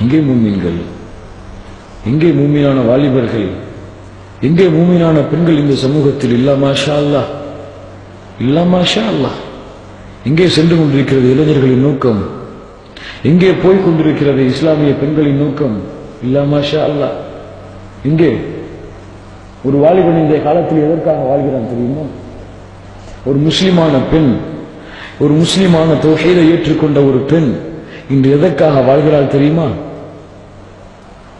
எங்கே மூமீன்கள் எங்கே மூமீனான வாலிபர்கள் எங்கே மூமீனான பெண்கள் இந்த சமூகத்தில் இல்லாமாஷா அல்லாஹ் இல்லாமாஷா அல்லாஹ் எங்கே சென்று கொண்டிருக்கிறது இளைஞர்களின் நோக்கம் எங்கே போய் கொண்டிருக்கிறது இஸ்லாமிய பெண்களின் நோக்கம் இல்லாமாஷா அல்லாஹ் எங்கே ஒரு வாலிபன் இந்த காலத்தில் எதற்காக வாழ்கிறான் தெரியுமா? ஒரு முஸ்லிமான பெண் ஒரு முஸ்லிமான தொகையில ஏற்றுக்கொண்ட ஒரு பெண் இன்று எதற்காக வாழ்கிறாள் தெரியுமா?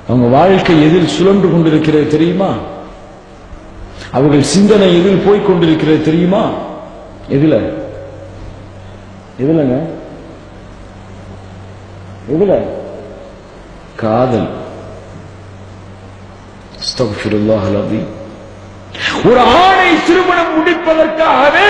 அவங்க வாழ்க்கை எதில் சுழன்று கொண்டிருக்கிறது தெரியுமா? அவர்கள் சிந்தனை எதில் போய் கொண்டிருக்கிறது தெரியுமா? எதுல? எதுலங்க? எதுல? காதல். ஒரு ஆணை திருமணம் முடிப்பதற்காகவே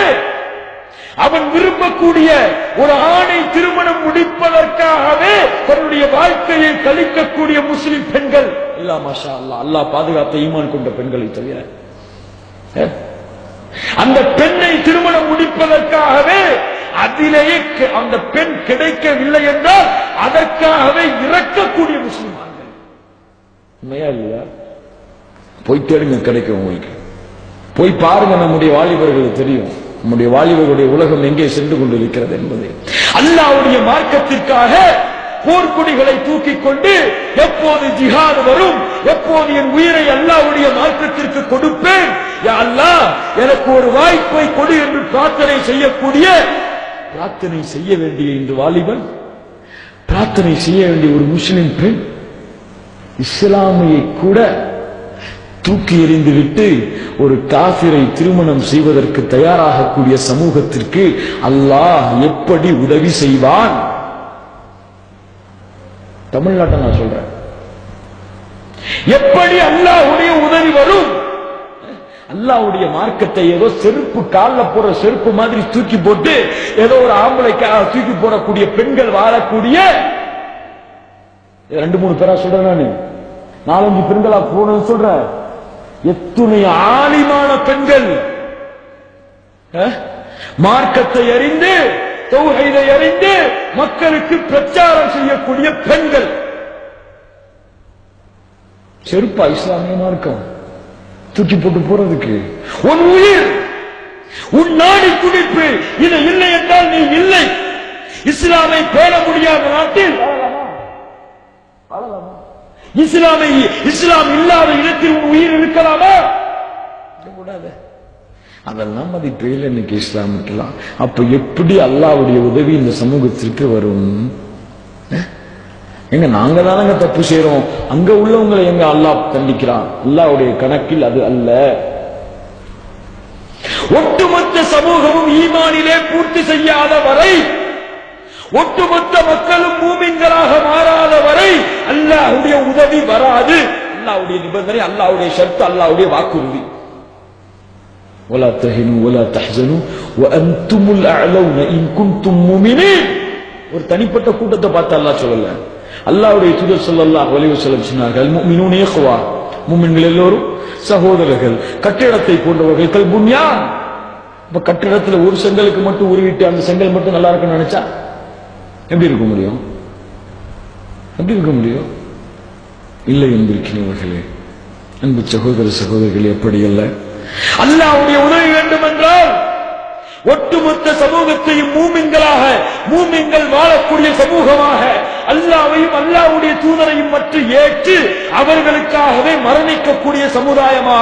அவன் விரும்பக்கூடிய ஒரு ஆணை திருமணம் முடிப்பதற்காகவே தன்னுடைய வாழ்க்கையை கழிக்கக்கூடிய முஸ்லிம் பெண்கள். இல்லா மாஷா அல்லா அல்லாஹ் பாதுகாத்த ஈமான் கொண்ட பெண்களை தவிர. அந்த பெண்ணை திருமணம் முடிப்பதற்காகவே அதிலேயே அந்த பெண் கிடைக்கவில்லை என்றால் அதற்காகவே இறக்கக்கூடிய முஸ்லிம் உண்மையா இல்லையா? போய் தேடுங்க கிடைக்கும் உங்களுக்கு. போய் பாருங்க நம்முடைய வாலிபர்களுக்கு தெரியும். நம்முடைய வாலிபர்களுடைய உலகம் எங்கே சென்று கொண்டிருக்கிறது என்பது. அல்லாவுடைய மார்க்கத்திற்காக போர்க்குடிகளை தூக்கிக் கொண்டு எப்போது ஜிஹாது வரும் எப்போது என் உயிரை அல்லாவுடைய மார்க்கத்திற்கு கொடுப்பேன்? யா அல்லாஹ் எனக்கு ஒரு வாய்ப்பை கொடு என்று பிரார்த்தனை செய்யக்கூடிய பிரார்த்தனை செய்ய வேண்டிய இந்த வாலிபன் பிரார்த்தனை செய்ய வேண்டிய ஒரு முஸ்லிம் பெண் இஸ்லாமியை கூட தூக்கி எறிந்துவிட்டு ஒரு காபிரை திருமணம் செய்வதற்கு தயாராகக்கூடிய சமூகத்திற்கு அல்லாஹ் எப்படி உதவி செய்வான்? தமிழ்நாட்டை நான் சொல்றேன். எப்படி அல்லாஹ்வுடைய உதவி வரும்? அல்லாவுடைய மார்க்கத்தை ஏதோ செருப்பு கால்ல போற செருப்பு மாதிரி தூக்கி போட்டு ஏதோ ஒரு ஆம்பளைக்காக தூக்கி போடக்கூடிய பெண்கள் வாழக்கூடிய ரெண்டு மூணு பேரா சொல்றேன் நானு. நாலஞ்சு பெண்களா போகணும்னு சொல்றேன். எத்துணை ஆலிமான பெண்கள். மார்க்கத்தை அறிந்து தௌஹீதை அறிந்து மக்களுக்கு பிரச்சாரம் செய்யக்கூடிய பெண்கள். செருப்பா இஸ்லாமிய மார்க்கம் தூக்கி போட்டு போறதுக்கு. உன் உயிர் உன் நாடி துடிப்பு இது இல்லை என்றால் நீ இல்லை. இஸ்லாமை பேண முடியாத நாட்டில்? இஸ்லாமை இஸ்லாம் இல்லாத இடத்தில் உன் உயிர் கூடாது அதெல்லாம் மதிப்பே இல்லை இன்னைக்கு இஸ்லாமுக்கெல்லாம். அப்ப எப்படி அல்லாவுடைய உதவி இந்த சமூகத்திற்கு வரும்? எங்க நாங்க தானங்க தப்பு செய்யறோம் அங்க உள்ளவங்களை எங்க அல்லாஹ் தண்டிக்கிறான்? அல்லாவுடைய கணக்கில் அது அல்ல. ஒட்டுமொத்த சமூகமும் ஈமானிலே பூர்த்தி செய்யாத வரை ஒட்டுமொத்த மக்களும் மூமின்களாக மாறாத வரை அல்லாஹ்வுடைய உதவி வராது. அல்லாஹ்வுடைய நிபந்தனை அல்லாஹ்வுடைய ஷர்த்து அல்லாஹ்வுடைய வாக்குறுதி. ولا تهنوا ولا تحزنوا وأنتم الأعلون إن كنتم مؤمنين. ஒரு தனிப்பட்ட கூட்டத்தை பார்த்து அல்லாஹ் சொல்லல. அல்லாஹ்வுடைய தூதர் ஸல்லல்லாஹு அலைஹி வஸல்லம் சொன்னார்கள் முஃமினூன இக்வா முஃமின்கள் எல்லோரும் சகோதரர்கள் கட்டிடத்தை போன்றவர்கள் கல் புன்யான். இப்ப கட்டிடத்துல ஒரு செங்கலுக்கு மட்டும் உருவிட்டு அந்த செங்கல் மட்டும் நல்லா இருக்கும்னு நினைச்சா எப்படி இருக்க முடியும்? எப்படி இருக்க முடியும்? இல்லை என்பிருக்கிறவர்களே அன்பு சகோதர சகோதரிகள் எப்படி இல்லை அல்லாவுடைய உதவி வேண்டும் என்றால் ஒட்டுமொத்த சமூகத்தையும் மூமின்களாக மூமின்கள் வாழக்கூடிய சமூகமாக அல்லாவையும் அல்லாஹ்வுடைய தூதரையும் மற்ற ஏற்று அவர்களுக்காகவே மரணிக்கக்கூடிய சமுதாயமாக